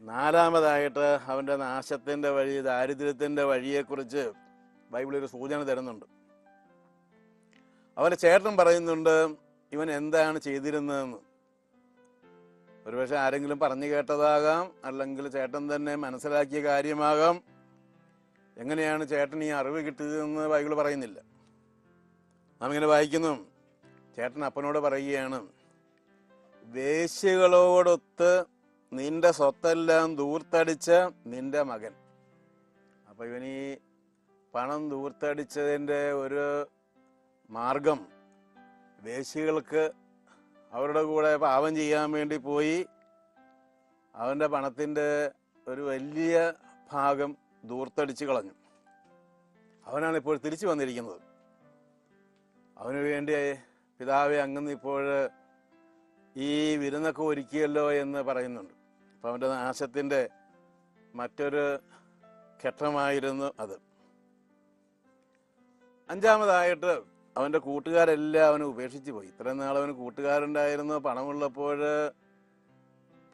നാലാമതായിട്ട് അവന്റെ നാശത്തിന്റെ വഴി ദാരിദ്ര്യത്തിന്റെ വഴിയെക്കുറിച്ച് ബൈബിൾ ഒരു സൂചന തരുന്നുണ്ട്. അവന്റെ ചേട്ടൻ പറയുന്നുണ്ട് ഇവൻ എന്താണ് ചെയ്തിരുന്നതെന്ന്? ഒരുപക്ഷെ ആരെങ്കിലും പറഞ്ഞു കേട്ടതാകാം അല്ലെങ്കിൽ ചേട്ടൻ തന്നെ മനസ്സിലാക്കിയ കാര്യമാകാം. എങ്ങനെയാണ് ചേട്ടൻ ഈ അറിവ് കിട്ടിയതെന്ന് ബൈബിൾ പറയുന്നില്ല. നാം ഇങ്ങനെ വായിക്കുന്നു. ചേട്ടൻ അപ്പനോട് പറയുകയാണ് വേശ്യകളോടൊത്ത് നിന്റെ സ്വത്തെല്ലാം ദൂർത്തടിച്ച നിന്റെ മകൻ. അപ്പൊ ഇവനീ പണം ദൂർത്തടിച്ചതിന്റെ ഒരു മാർഗം വേശികൾക്ക് അവരുടെ കൂടെ പാപം ചെയ്യാൻ വേണ്ടി പോയി. അവന്റെ പണത്തിന്റെ ഒരു വലിയ ഭാഗം ദൂർത്തടിച്ച് കളഞ്ഞു. അവനാണ് ഇപ്പോൾ തിരിച്ചു വന്നിരിക്കുന്നത്. അവന് വേണ്ടി പിതാവെ അങ്ങ് ഇപ്പോൾ ഈ വിരുന്നൊക്കെ ഒരുക്കിയല്ലോ എന്ന് പറയുന്നുണ്ട്. അപ്പം അവന്റെ നാശത്തിന്റെ മറ്റൊരു ഘട്ടമായിരുന്നു അത്. അഞ്ചാമതായിട്ട് അവന്റെ കൂട്ടുകാരെല്ലാം അവനെ ഉപേക്ഷിച്ച് പോയി. ഇത്രയും നാൾ അവന് കൂട്ടുകാരുണ്ടായിരുന്നു. പണമുള്ളപ്പോൾ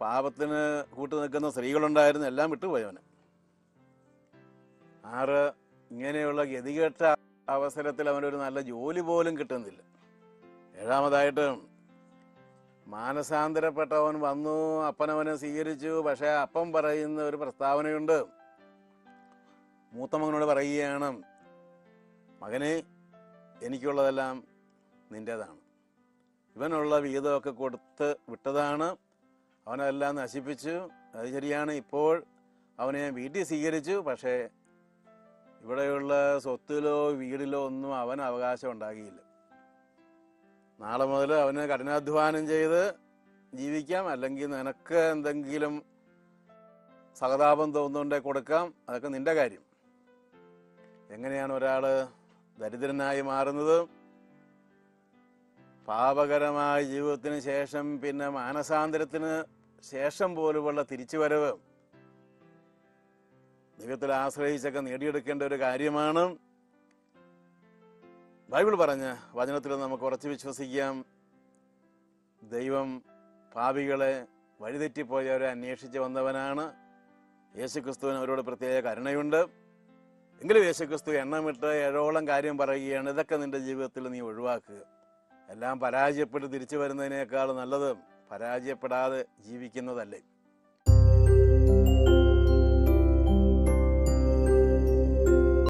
പാപത്തിന് കൂട്ടു നിൽക്കുന്ന സ്ത്രീകളുണ്ടായിരുന്നു. എല്ലാം വിട്ടുപോയി അവന്. ആറ് ഇങ്ങനെയുള്ള ഗതികെട്ട അവസരത്തിൽ അവനൊരു നല്ല ജോലി പോലും കിട്ടുന്നില്ല. ഏഴാമതായിട്ട് മാനസാന്തരപ്പെട്ടവൻ വന്നു അപ്പനവനെ സ്വീകരിച്ചു പക്ഷേ അപ്പം പറയുന്ന ഒരു പ്രസ്താവനയുണ്ട്. മൂത്ത മകനോട് പറയുകയാണ് മകനെ എനിക്കുള്ളതെല്ലാം നിന്റേതാണ് ഇവനുള്ള വിഹിതമൊക്കെ കൊടുത്ത് വിട്ടതാണ്. അവനെല്ലാം നശിപ്പിച്ചു. അത് ശരിയാണ്. ഇപ്പോൾ അവനെ വീട്ടിൽ സ്വീകരിച്ചു പക്ഷേ ഇവിടെയുള്ള സ്വത്തിലോ വീടിലോ ഒന്നും അവൻ അവകാശം ഉണ്ടാകിയില്ല. നാളെ മുതൽ അവന് കഠിനാധ്വാനം ചെയ്ത് ജീവിക്കാം. അല്ലെങ്കിൽ നിനക്ക് എന്തെങ്കിലും സഹതാപം തോന്നുന്നുണ്ടേ കൊടുക്കാം. അതൊക്കെ നിന്റെ കാര്യം. എങ്ങനെയാണ് ഒരാൾ ദരിദ്രനായി മാറുന്നത്? പാപകരമായ ജീവിതത്തിന് ശേഷം പിന്നെ മാനസാന്തരത്തിന് ശേഷം പോലുമുള്ള തിരിച്ചുവരവ് ദൈവത്തിൽ ആശ്രയിച്ചൊക്കെ നേടിയെടുക്കേണ്ട ഒരു കാര്യമാണ്. ബൈബിൾ പറഞ്ഞ് വചനത്തിൽ നമുക്ക് ഉറച്ചു വിശ്വസിക്കാം. ദൈവം പാപികളെ വഴിതെറ്റിപ്പോയവരെ അന്വേഷിച്ച് വന്നവനാണ്. യേശുക്രിസ്തുവിന് അവരോട് പ്രത്യേക കരുണയുണ്ട്. എങ്കിലും യേശുക്രിസ്തു എണ്ണമിട്ട് ഏഴോളം കാര്യം പറയുകയാണ്. ഇതൊക്കെ നിന്റെ ജീവിതത്തിൽ നീ ഒഴിവാക്കുക. എല്ലാം പരാജയപ്പെട്ട് തിരിച്ചു വരുന്നതിനേക്കാൾ നല്ലത് പരാജയപ്പെടാതെ ജീവിക്കുന്നതല്ലേ.